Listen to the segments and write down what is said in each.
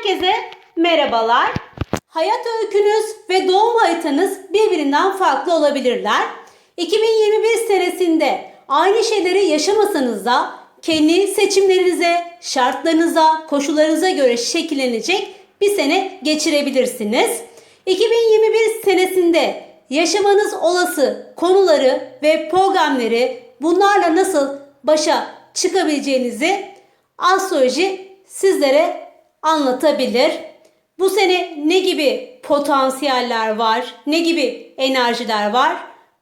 Herkese merhabalar. Hayat öykünüz ve doğum haritanız birbirinden farklı olabilirler. 2021 senesinde aynı şeyleri yaşamasanız da kendi seçimlerinize, şartlarınıza, koşullarınıza göre şekillenecek bir sene geçirebilirsiniz. 2021 senesinde yaşamanız olası konuları ve problemleri bunlarla nasıl başa çıkabileceğinizi astroloji sizlere anlatabilir. Bu sene ne gibi potansiyeller var, ne gibi enerjiler var?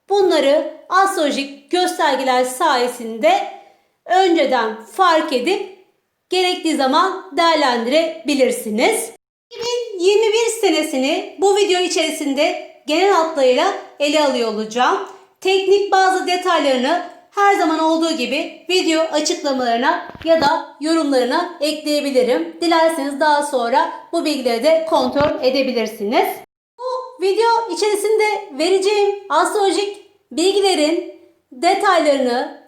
Bunları astrolojik göstergeler sayesinde önceden fark edip gerektiği zaman değerlendirebilirsiniz. 2021 senesini bu video içerisinde genel hatlarıyla ele alıyor olacağım. Teknik bazı detaylarını her zaman olduğu gibi video açıklamalarına ya da yorumlarına ekleyebilirim. Dilerseniz daha sonra bu bilgileri de kontrol edebilirsiniz. Bu video içerisinde vereceğim astrolojik bilgilerin detaylarını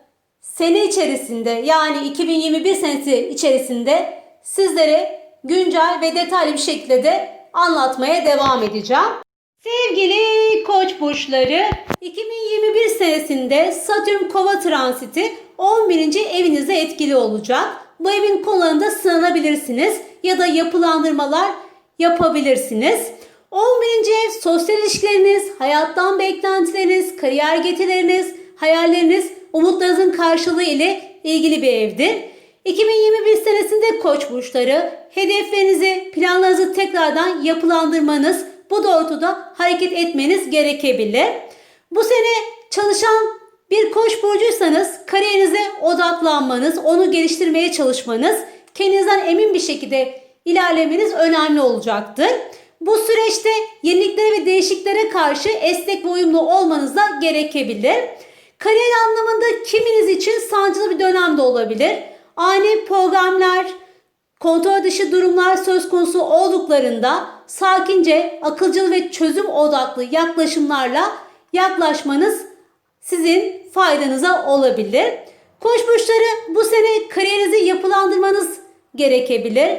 sene içerisinde yani 2021 senesi içerisinde sizlere güncel ve detaylı bir şekilde de anlatmaya devam edeceğim. Sevgili koç burçları 2021 senesinde Satürn kova transiti 11. evinize etkili olacak. Bu evin konularında sınanabilirsiniz ya da yapılandırmalar yapabilirsiniz. 11. ev sosyal ilişkileriniz, hayattan beklentileriniz, kariyer getirileriniz, hayalleriniz, umutlarınızın karşılığı ile ilgili bir evdir. 2021 senesinde koç burçları hedeflerinizi, planlarınızı tekrardan yapılandırmanız, bu doğrultuda hareket etmeniz gerekebilir. Bu sene çalışan bir koç burcuysanız kariyerinize odaklanmanız, onu geliştirmeye çalışmanız, kendinizden emin bir şekilde ilerlemeniz önemli olacaktır. Bu süreçte yeniliklere ve değişiklere karşı esnek ve uyumlu olmanız da gerekebilir. Kariyer anlamında kiminiz için sancılı bir dönem de olabilir. Ani programlar, kontrol dışı durumlar söz konusu olduklarında sakince, akılcıl ve çözüm odaklı yaklaşımlarla yaklaşmanız sizin faydanıza olabilir. Koç burçları bu sene kariyerinizi yapılandırmanız gerekebilir.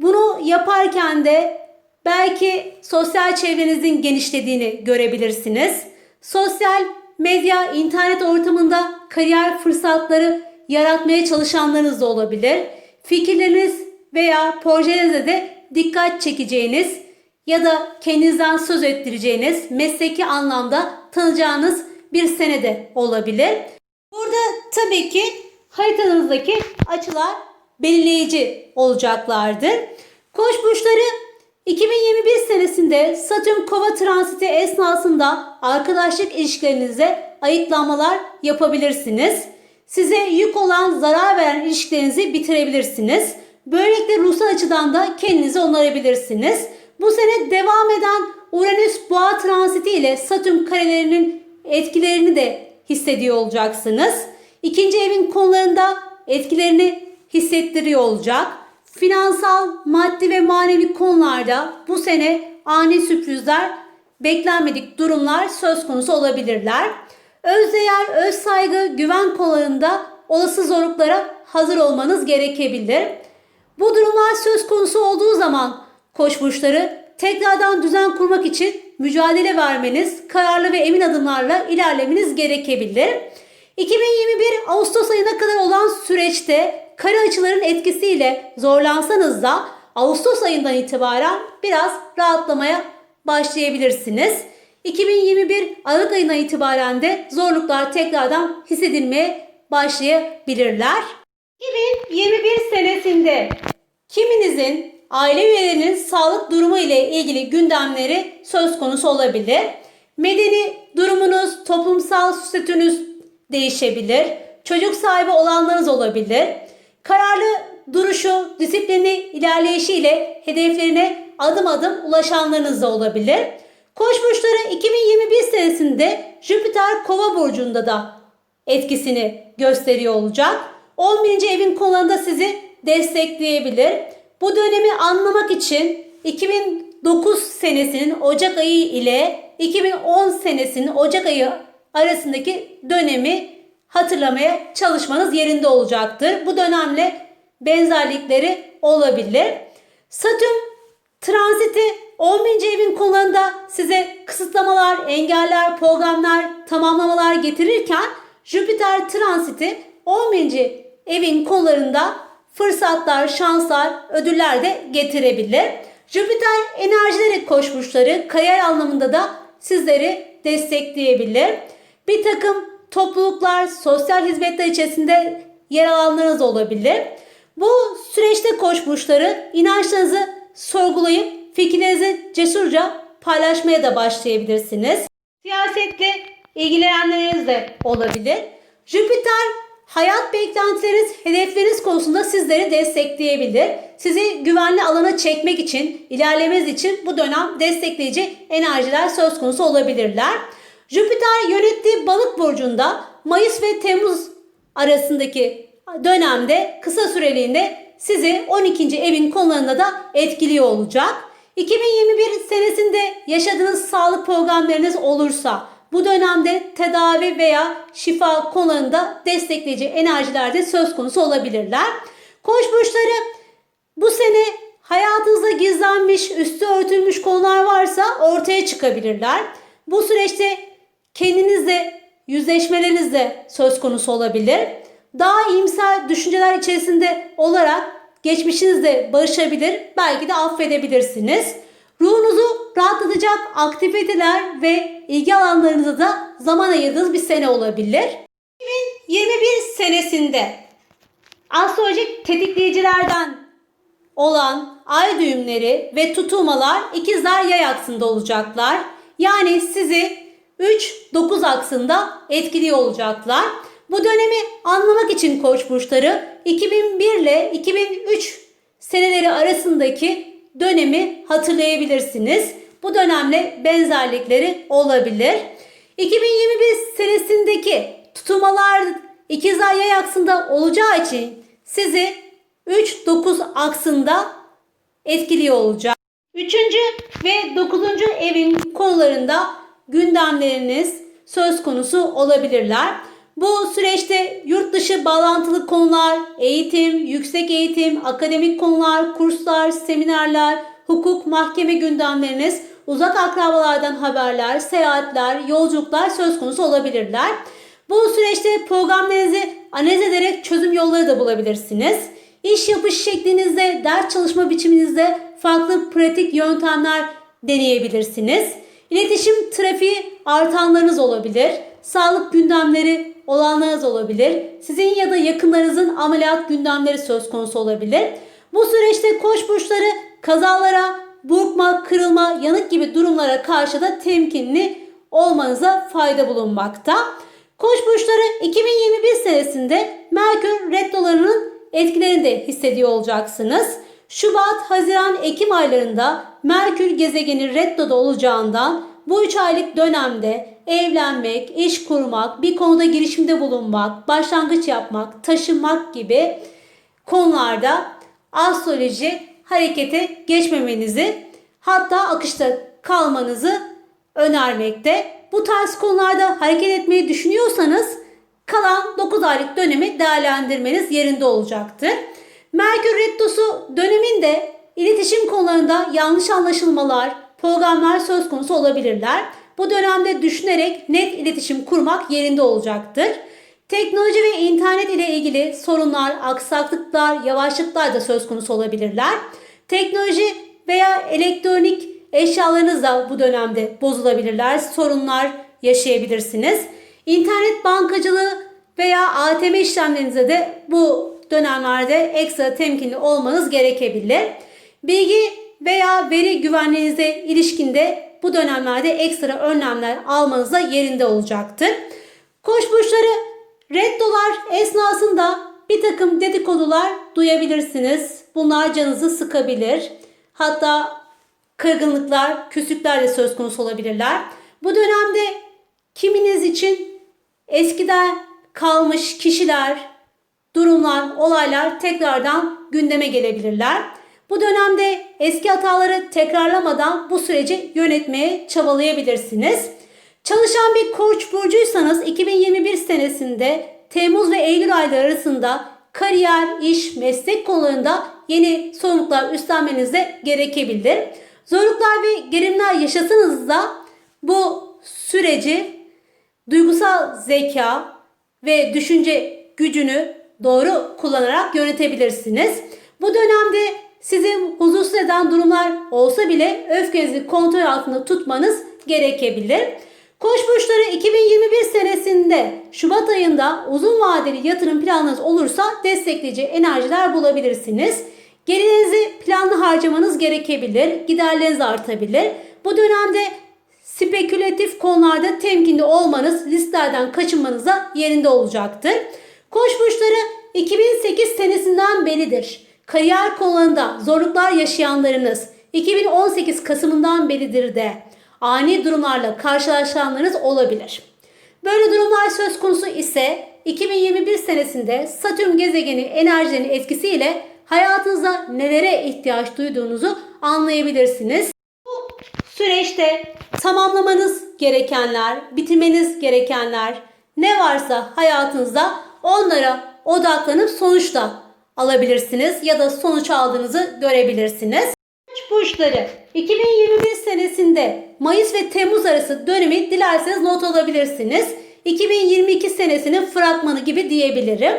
Bunu yaparken de belki sosyal çevrenizin genişlediğini görebilirsiniz. Sosyal medya, internet ortamında kariyer fırsatları yaratmaya çalışanlarınız da olabilir. Fikirleriniz veya projelerinizde de dikkat çekeceğiniz ya da kendinizden söz ettireceğiniz, mesleki anlamda tanıyacağınız bir sene de olabilir. Burada tabii ki haritanızdaki açılar belirleyici olacaklardır. Koç burçları 2021 senesinde Satürn kova transiti esnasında arkadaşlık ilişkilerinize ayıklamalar yapabilirsiniz. Size yük olan zarar veren ilişkilerinizi bitirebilirsiniz. Böylelikle ruhsal açıdan da kendinizi onarabilirsiniz. Bu sene devam eden Uranüs boğa transiti ile Satürn karelerinin etkilerini de hissediyor olacaksınız. İkinci evin konularında etkilerini hissettiriyor olacak. Finansal, maddi ve manevi konularda bu sene ani sürprizler, beklenmedik durumlar söz konusu olabilirler. Özdeğer, öz saygı, güven konularında olası zorluklara hazır olmanız gerekebilir. Bu durumlar söz konusu olduğu zaman koç tekrardan düzen kurmak için mücadele vermeniz, kararlı ve emin adımlarla ilerlemeniz gerekebilir. 2021 Ağustos ayına kadar olan süreçte kara açıların etkisiyle zorlansanız da Ağustos ayından itibaren biraz rahatlamaya başlayabilirsiniz. 2021 Aralık ayına itibaren de zorluklar tekrardan hissedilmeye başlayabilirler. 2021 senesinde kiminizin aile üyelerinin sağlık durumu ile ilgili gündemleri söz konusu olabilir. Medeni durumunuz, toplumsal statünüz değişebilir. Çocuk sahibi olanlarınız olabilir. Kararlı duruşu, disiplinli ilerleyişi ile hedeflerine adım adım ulaşanlarınız da olabilir. Koç burçları 2021 senesinde Jüpiter Kova burcunda da etkisini gösteriyor olacak. 11. evin konularında sizi destekleyebilir. Bu dönemi anlamak için 2009 senesinin Ocak ayı ile 2010 senesinin Ocak ayı arasındaki dönemi hatırlamaya çalışmanız yerinde olacaktır. Bu dönemle benzerlikleri olabilir. Satürn transiti 11. evin konularında size kısıtlamalar, engeller, programlar, tamamlamalar getirirken Jüpiter transiti 11. evin konularında fırsatlar, şanslar, ödüller de getirebilir. Jüpiter enerjileri koşmuşları kariyer anlamında da sizleri destekleyebilir. Bir takım topluluklar, sosyal hizmetler içerisinde yer alanlarınız olabilir. Bu süreçte koşmuşları inançlarınızı sorgulayıp fikirlerinizi cesurca paylaşmaya da başlayabilirsiniz. Siyasetle ilgilenenleriniz de olabilir. Jüpiter hayat beklentileriniz, hedefleriniz konusunda sizleri destekleyebilir. Sizi güvenli alana çekmek için, ilerlemeniz için bu dönem destekleyici enerjiler söz konusu olabilirler. Jüpiter yönettiği balık burcunda Mayıs ve Temmuz arasındaki dönemde kısa süreliğinde sizi 12. evin konularında da etkiliyor olacak. 2021 senesinde yaşadığınız sağlık programlarınız olursa bu dönemde tedavi veya şifa konularında destekleyici enerjiler de söz konusu olabilirler. Koç burçları bu sene hayatınızda gizlenmiş, üstü örtülmüş konular varsa ortaya çıkabilirler. Bu süreçte kendinizle yüzleşmeleriniz de söz konusu olabilir. Daha iyimser düşünceler içerisinde olarak geçmişinizle barışabilir, belki de affedebilirsiniz. Ruhunuzu rahatlatacak aktiviteler ve ilgi alanlarınıza da zaman ayırdığınız bir sene olabilir. 2021 senesinde astrolojik tetikleyicilerden olan ay düğümleri ve tutulmalar ikizler yay aksında olacaklar. Yani sizi 3-9 aksında etkiliyor olacaklar. Bu dönemi anlamak için koç burçları 2001 ile 2003 seneleri arasındaki dönemi hatırlayabilirsiniz. Bu dönemle benzerlikleri olabilir. 2021 senesindeki tutulmalar ikizler yay aksında olacağı için sizi 3-9 aksında etkiliyor olacak. Üçüncü ve dokuzuncu evin konularında gündemleriniz söz konusu olabilirler. Bu süreçte yurt dışı bağlantılı konular, eğitim, yüksek eğitim, akademik konular, kurslar, seminerler, hukuk, mahkeme gündemleriniz, uzak akrabalardan haberler, seyahatler, yolculuklar söz konusu olabilirler. Bu süreçte programlarınızı analiz ederek çözüm yolları da bulabilirsiniz. İş yapış şeklinizde, ders çalışma biçiminizde farklı pratik yöntemler deneyebilirsiniz. İletişim trafiği artanlarınız olabilir. Sağlık gündemleri olanlarınız olabilir. Sizin ya da yakınlarınızın ameliyat gündemleri söz konusu olabilir. Bu süreçte koç burçları kazalara, burkma, kırılma, yanık gibi durumlara karşı da temkinli olmanıza fayda bulunmakta. Koç burçları 2021 senesinde Merkür retrolarının etkilerini de hissediyor olacaksınız. Şubat, Haziran, Ekim aylarında Merkür gezegeni retroda olacağından bu 3 aylık dönemde evlenmek, iş kurmak, bir konuda girişimde bulunmak, başlangıç yapmak, taşınmak gibi konularda astroloji harekete geçmemenizi hatta akışta kalmanızı önermekte. Bu tarz konularda hareket etmeyi düşünüyorsanız kalan 9 aylık dönemi değerlendirmeniz yerinde olacaktır. Merkür Retrosu döneminde iletişim konularında yanlış anlaşılmalar, programlar söz konusu olabilirler. Bu dönemde düşünerek net iletişim kurmak yerinde olacaktır. Teknoloji ve internet ile ilgili sorunlar, aksaklıklar, yavaşlıklar da söz konusu olabilirler. Teknoloji veya elektronik eşyalarınız da bu dönemde bozulabilirler. Sorunlar yaşayabilirsiniz. İnternet bankacılığı veya ATM işlemlerinize de bu dönemlerde ekstra temkinli olmanız gerekebilir. Bilgi veya veri güvenliğinize ilişkinde bu dönemlerde ekstra önlemler almanız da yerinde olacaktır. Koç burçları red dolar esnasında bir takım dedikodular duyabilirsiniz. Bunlar canınızı sıkabilir. Hatta kırgınlıklar, küslükler de söz konusu olabilirler. Bu dönemde kiminiz için eskiden kalmış kişiler, durumlar, olaylar tekrardan gündeme gelebilirler. Bu dönemde eski hataları tekrarlamadan bu süreci yönetmeye çabalayabilirsiniz. Çalışan bir koç burcuysanız 2021 senesinde Temmuz ve Eylül ayları arasında kariyer, iş, meslek konularında yeni sorumluluklar üstlenmeniz de gerekebilir. Zorluklar ve gerilimler yaşasanız da bu süreci duygusal zeka ve düşünce gücünü doğru kullanarak yönetebilirsiniz. Bu dönemde sizin huzursuz eden durumlar olsa bile öfkenizi kontrol altında tutmanız gerekebilir. Koç burçları 2021 senesinde Şubat ayında uzun vadeli yatırım planınız olursa destekleyici enerjiler bulabilirsiniz. Gelirinizi planlı harcamanız gerekebilir, giderleriniz artabilir. Bu dönemde spekülatif konularda temkinli olmanız listelerden kaçınmanıza yerinde olacaktır. Koç burçları 2008 senesinden beridir. Kariyer konularında zorluklar yaşayanlarınız 2018 Kasım'ından beridir de ani durumlarla karşılaşanlarınız olabilir. Böyle durumlar söz konusu ise 2021 senesinde Satürn gezegeni enerjilerinin etkisiyle hayatınızda nelere ihtiyaç duyduğunuzu anlayabilirsiniz. Bu süreçte tamamlamanız gerekenler, bitirmeniz gerekenler ne varsa hayatınızda onlara odaklanıp sonuçta alabilirsiniz ya da sonuç aldığınızı görebilirsiniz. Burçları 2021 senesinde Mayıs ve Temmuz arası dönemi dilerseniz not alabilirsiniz. 2022 senesinin fragmanı gibi diyebilirim.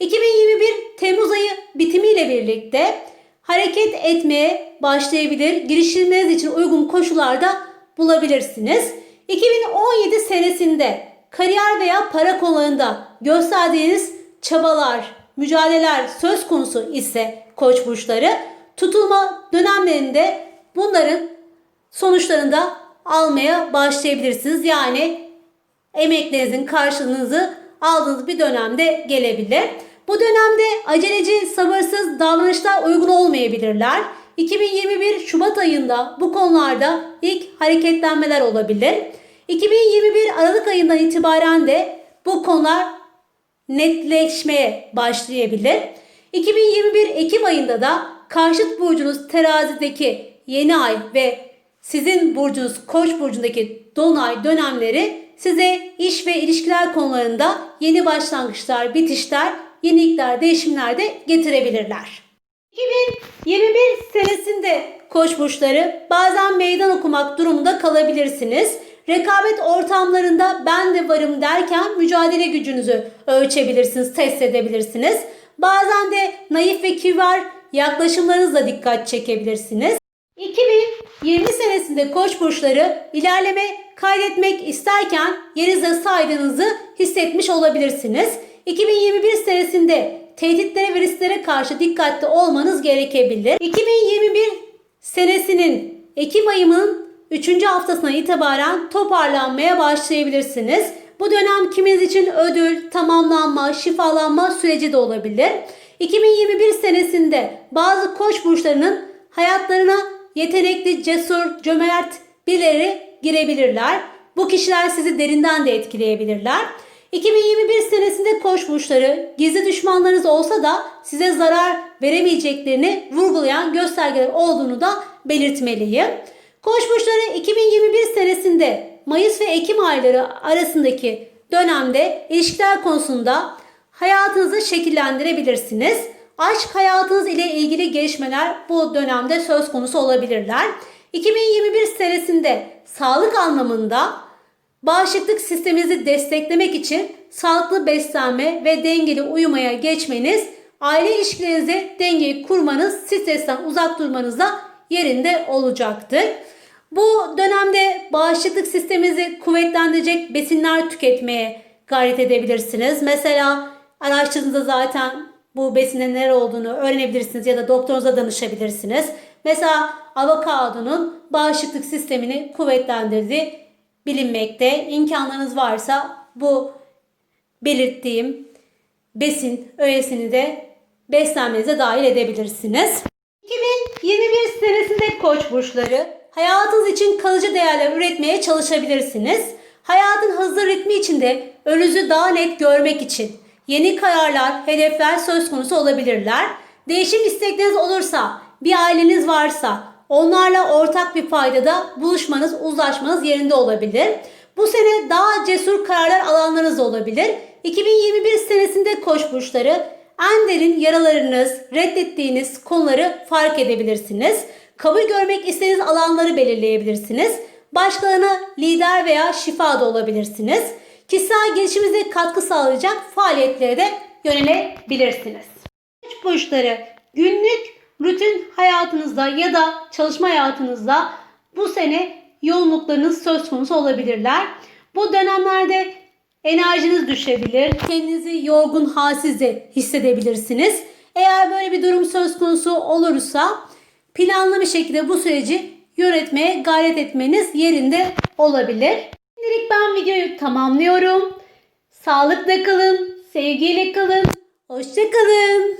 2021 Temmuz ayı bitimiyle birlikte hareket etmeye başlayabilir, girişimleriniz için uygun koşullarda bulabilirsiniz. 2017 senesinde kariyer veya para konularında gösterdiğiniz çabalar, mücadeleler söz konusu ise koç burçları tutulma dönemlerinde bunların sonuçlarını da almaya başlayabilirsiniz. Yani emeklerinizin karşılığınızı aldığınız bir dönemde gelebilir. Bu dönemde aceleci, sabırsız davranışlar uygun olmayabilirler. 2021 Şubat ayında bu konularda ilk hareketlenmeler olabilir. 2021 Aralık ayından itibaren de bu konular netleşmeye başlayabilir. 2021 Ekim ayında da karşıt burcunuz terazideki yeni ay ve sizin burcunuz koç burcundaki dolunay dönemleri size iş ve ilişkiler konularında yeni başlangıçlar, bitişler, yenilikler, değişimler de getirebilirler. 2021 senesinde koç burçları bazen meydan okumak durumunda kalabilirsiniz. Rekabet ortamlarında ben de varım derken mücadele gücünüzü ölçebilirsiniz, test edebilirsiniz. Bazen de naif ve kibar yaklaşımlarınızla dikkat çekebilirsiniz. 2020 senesinde koç burçları ilerleme kaydetmek isterken yerinizde saydığınızı hissetmiş olabilirsiniz. 2021 senesinde tehditlere ve risklere karşı dikkatli olmanız gerekebilir. 2021 senesinin Ekim ayının 3. haftasına itibaren toparlanmaya başlayabilirsiniz. Bu dönem kiminiz için ödül, tamamlanma, şifalanma süreci de olabilir. 2021 senesinde bazı koç burçlarının hayatlarına yetenekli, cesur, cömert birileri girebilirler. Bu kişiler sizi derinden de etkileyebilirler. 2021 senesinde koç burçları gizli düşmanlarınız olsa da size zarar veremeyeceklerini vurgulayan göstergeler olduğunu da belirtmeliyim. Koç burçları 2021 senesinde Mayıs ve Ekim ayları arasındaki dönemde ilişkiler konusunda hayatınızı şekillendirebilirsiniz. Aşk hayatınız ile ilgili gelişmeler bu dönemde söz konusu olabilirler. 2021 senesinde sağlık anlamında bağışıklık sisteminizi desteklemek için sağlıklı beslenme ve dengeli uyumaya geçmeniz, aile ilişkilerinizi dengeyi kurmanız, stresten uzak durmanızda yerinde olacaktır. Bu dönemde bağışıklık sisteminizi kuvvetlendirecek besinler tüketmeye gayret edebilirsiniz. Mesela araştırdığınızda zaten bu besinin neler olduğunu öğrenebilirsiniz ya da doktorunuza danışabilirsiniz. Mesela avokadonun bağışıklık sistemini kuvvetlendirdiği bilinmekte. İmkanlarınız varsa bu belirttiğim besin öğesini de beslenmenize dahil edebilirsiniz. 2021 senesinde koç burçları hayatınız için kalıcı değerler üretmeye çalışabilirsiniz. Hayatın hızlı ritmi içinde önünüzü daha net görmek için yeni kararlar, hedefler söz konusu olabilirler. Değişim istekleriniz olursa, bir aileniz varsa onlarla ortak bir faydada buluşmanız, uzlaşmanız yerinde olabilir. Bu sene daha cesur kararlar alanlarınız olabilir. 2021 senesinde koç burçları en derin yaralarınız, reddettiğiniz konuları fark edebilirsiniz. Kabul görmek istediğiniz alanları belirleyebilirsiniz. Başkalarına lider veya şifa da olabilirsiniz. Kişisel gelişiminize katkı sağlayacak faaliyetlere de yönelebilirsiniz. Üç burçları günlük rutin hayatınızda ya da çalışma hayatınızda bu sene yoğunluklarınız söz konusu olabilirler. Bu dönemlerde enerjiniz düşebilir. Kendinizi yorgun, halsiz de hissedebilirsiniz. Eğer böyle bir durum söz konusu olursa planlı bir şekilde bu süreci yönetmeye gayret etmeniz yerinde olabilir. Şimdilik ben videoyu tamamlıyorum. Sağlıkla kalın, sevgiyle kalın, hoşça kalın.